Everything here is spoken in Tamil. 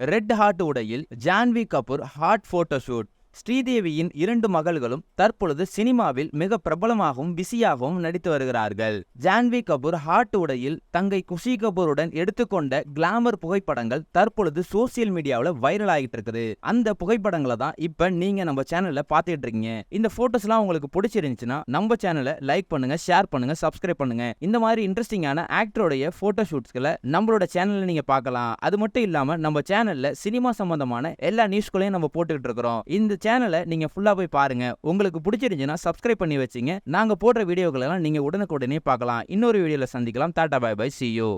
ரெட் ஹார்ட் உடையில் Janhvi Kapoor hot photo shoot ஸ்ரீதேவியின் இரண்டு மகள்களும் தற்பொழுது சினிமாவில் மிக பிரபலமாகவும் பிஸியாகவும் நடித்து வருகிறார்கள். ஜான்வி கபூர் ஹாட் உடையில் தங்கை குஷி கபூருடன் எடுத்துக்கொண்ட கிளாமர் புகைப்படங்கள் தற்பொழுது சோசியல் மீடியாவில் வைரல் ஆகிட்டு இருக்குது. அந்த புகைப்படங்களை தான் இப்ப நீங்க நம்ம சேனல்ல பாத்துட்டு இருக்கீங்க. இந்த போட்டோஸ்லாம் உங்களுக்கு பிடிச்சிருந்துச்சுன்னா நம்ம சேனலை லைக் பண்ணுங்க ஷேர் பண்ணுங்க சப்ஸ்கிரைப் பண்ணுங்க. இந்த மாதிரி இன்ட்ரெஸ்டிங்கான ஆக்டருடைய போட்டோ ஷூட்ஸ்களை நம்மளோட சேனல்ல நீங்க பார்க்கலாம். அது மட்டும் இல்லாம நம்ம சேனல்ல சினிமா சம்பந்தமான எல்லா நியூஸ்களையும் நம்ம போட்டுக்கிட்டு இருக்கிறோம். இந்த சேனலை நீங்க ஃபுல்லா போய் பாருங்க. உங்களுக்கு பிடிச்சிருந்துச்சுன்னா சப்ஸ்கிரைப் பண்ணி வச்சுங்க. நாங்க போடுற வீடியோக்களெல்லாம் நீங்கள் உடனுக்குடனே பார்க்கலாம். இன்னொரு வீடியோல சந்திக்கலாம். Tata bye bye see you